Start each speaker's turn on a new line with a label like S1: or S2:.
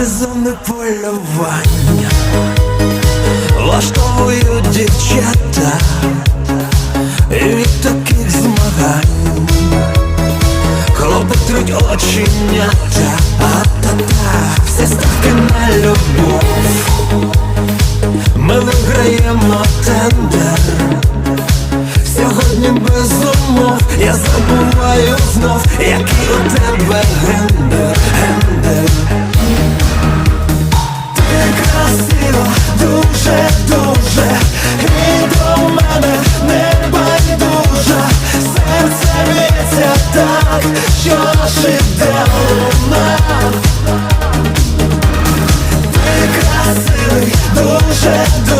S1: сезонне полювання влаштовують дівчата І від таких змагань, хлопи труть оченята, а та та все ставки на любов. Ми виграємо тендер Сьогодні без умов я забуваю знов. Я так, що жиде у нас Ти красивий, дуже дуже